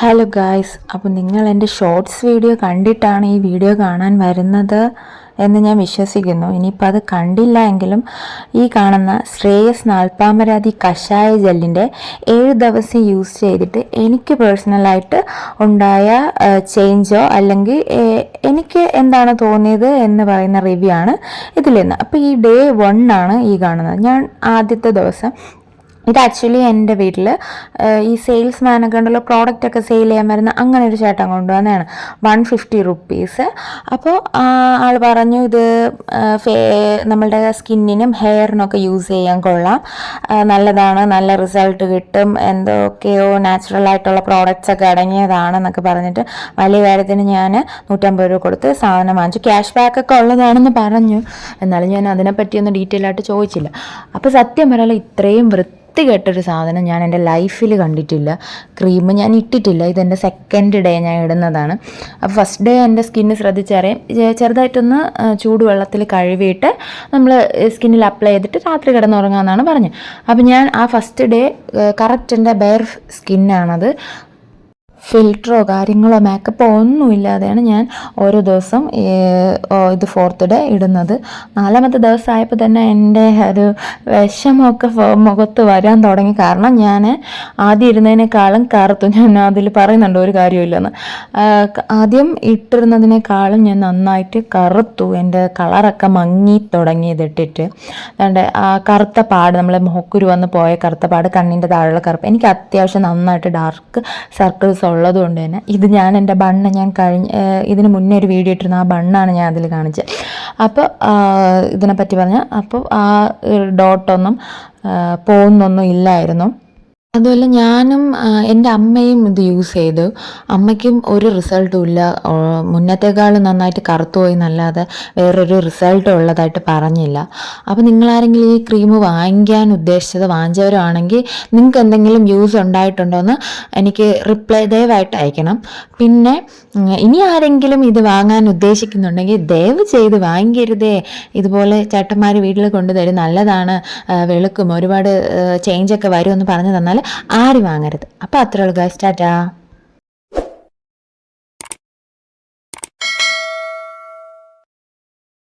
Hello guys അപ്പോൾ നിങ്ങൾ എന്റെ ഷോർട്സ് വീഡിയോ കണ്ടിട്ടാണ് ഈ വീഡിയോ കാണാൻ വരുന്നത് എന്ന് ഞാൻ വിശ്വസിക്കുന്നു. ഇനിയിപ്പോൾ അത് കണ്ടില്ല എങ്കിലും ഈ കാണുന്ന ശ്രേയസ് നാൽപ്പാമരാതി കഷായ ജെല്ലിന്റെ ഏഴ് ദിവസം യൂസ് ചെയ്തിട്ട് എനിക്ക് പേഴ്സണലായിട്ട് ഉണ്ടായ ചേഞ്ചോ അല്ലെങ്കിൽ എനിക്ക് എന്താണ് തോന്നിയത് എന്ന് പറയുന്ന റിവ്യൂ ആണ് ഇതിൽ നിന്ന്. അപ്പോൾ ഈ ഡേ വൺ ആണ് ഈ കാണുന്നത്. ഞാൻ ആദ്യത്തെ ദിവസം ഇത് ആക്ച്വലി എന്റെ വീട്ടിൽ ഈ സെയിൽസ് മാനൊക്കെ ഉണ്ടല്ലോ പ്രോഡക്റ്റ് ഒക്കെ സെയിൽ ചെയ്യാൻ വരുന്ന അങ്ങനെ ഒരു ചേട്ടൻ കൊണ്ടുവന്നതാണ്. വൺ ഫിഫ്റ്റി റുപ്പീസ് അപ്പോൾ ആൾ പറഞ്ഞു ഇത് നമ്മളുടെ സ്കിന്നിനും ഹെയറിനൊക്കെ യൂസ് ചെയ്യാൻ കൊള്ളാം. നല്ലതാണ് നല്ല റിസൾട്ട് കിട്ടും. എന്തൊക്കെയോ നാച്ചുറൽ ആയിട്ടുള്ള പ്രോഡക്റ്റ്സ് ഒക്കെ അടങ്ങിയതാണെന്നൊക്കെ പറഞ്ഞിട്ട് വലിയ കാര്യത്തിന് ഞാൻ നൂറ്റമ്പത് രൂപ കൊടുത്ത് സാധനം വാങ്ങിച്ചു. ക്യാഷ് ബാക്ക് ഒക്കെ ഉള്ളതാണെന്ന് പറഞ്ഞു. എന്നാലും ഞാൻ അതിനെപ്പറ്റിയൊന്നും ഡീറ്റെയിൽ ആയിട്ട് ചോദിച്ചില്ല. അപ്പോൾ സത്യം പറയാലോ ഇത്രയും വൃത്തികെട്ടൊരു സാധനം ഞാൻ എന്റെ ലൈഫിൽ കണ്ടിട്ടില്ല. ക്രീം ഞാൻ ഇട്ടിട്ടില്ല. ഇതെന്റെ സെക്കൻഡ് ഡേ ഞാൻ ഇടുന്നതാണ്. അപ്പോൾ ഫസ്റ്റ് ഡേ എന്റെ സ്കിന്ന് ശ്രദ്ധിച്ചറിയാം ചെറുതായിട്ടൊന്ന് ചൂടുവെള്ളത്തിൽ കഴുകിയിട്ട് നമ്മൾ സ്കിന്നിൽ അപ്ലൈ ചെയ്തിട്ട് രാത്രി കിടന്നുറങ്ങാമെന്നാണ് പറഞ്ഞത്. അപ്പോൾ ഞാൻ ആ ഫസ്റ്റ് ഡേ കറക്റ്റ് എന്റെ ബെയർ സ്കിന്നാണത് ഫിൽറ്ററോ കാര്യങ്ങളോ മേക്കപ്പോ ഒന്നും ഇല്ലാതെയാണ് ഞാൻ ഓരോ ദിവസം ഇത് ഫോർത്ത് ഡേ ഇടുന്നത്. നാലാമത്തെ ദിവസം ആയപ്പോൾ തന്നെ എന്റെ ഒരു വിഷമമൊക്കെ മുഖത്ത് വരാൻ തുടങ്ങി. കാരണം ഞാൻ ആദ്യം ഇരുന്നതിനേക്കാളും കറുത്തു. ഞാൻ അതിൽ പറയുന്നുണ്ട് ഒരു കാര്യമില്ലെന്ന് ആദ്യം ഇട്ടിരുന്നതിനേക്കാളും ഞാൻ നന്നായിട്ട് കറുത്തു. എന്റെ കളറൊക്കെ മങ്ങി തുടങ്ങി ഇതിട്ടിട്ട് അതുകൊണ്ട് ആ കറുത്ത പാട് നമ്മളെ മുഖക്കുരു വന്ന് പോയ കറുത്ത പാട് കണ്ണിന്റെ താഴെയുള്ള കറുപ്പ്. എനിക്ക് അത്യാവശ്യം നന്നായിട്ട് ഡാർക്ക് സർക്കിൾസ് ഉള്ളത് കൊണ്ട് തന്നെ. ഇത് ഞാൻ എന്റെ ബണ്ണ് ഞാൻ കഴിഞ്ഞ ഇതിന് മുന്നേ ഒരു വീഡിയോ ഇട്ടിരുന്ന. ആ ബണ്ണാണ് ഞാൻ അതിൽ കാണിച്ചത്. അപ്പോൾ ഇതിനെപ്പറ്റി പറഞ്ഞാൽ അപ്പോൾ ആ ഡോട്ടൊന്നും പോകുന്നൊന്നും ഇല്ലായിരുന്നു. അതുപോലെ ഞാനും എന്റെ അമ്മയും ഇത് യൂസ് ചെയ്തു. അമ്മയ്ക്കും ഒരു റിസൾട്ടും ഇല്ല. മുന്നത്തേക്കാളും നന്നായിട്ട് കറുത്തു പോയി എന്നല്ലാതെ വേറൊരു റിസൾട്ട് ഉള്ളതായിട്ട് പറഞ്ഞില്ല. അപ്പോൾ നിങ്ങളാരെങ്കിലും ഈ ക്രീം വാങ്ങിക്കാൻ ഉദ്ദേശിച്ചത് വാങ്ങിച്ചവരാണെങ്കിൽ നിങ്ങൾക്ക് എന്തെങ്കിലും യൂസ് ഉണ്ടായിട്ടുണ്ടോ എന്ന് എനിക്ക് റിപ്ലൈ ദയവായിട്ട് അയക്കണം. പിന്നെ ഇനി ആരെങ്കിലും ഇത് വാങ്ങാൻ ഉദ്ദേശിക്കുന്നുണ്ടെങ്കിൽ ദയവ് ചെയ്ത് വാങ്ങിക്കരുതേ. ഇതുപോലെ ചേട്ടന്മാർ വീട്ടിൽ കൊണ്ടുതരും. നല്ലതാണ്. വെളുക്കും. ഒരുപാട് ചേഞ്ചൊക്കെ വരുമെന്ന് പറഞ്ഞു തന്നാൽ ആരും വാങ്ങരുത്? അപ്പോൾ അത്രയുള്ളൂ ഗൈസ് ടാറ്റാ.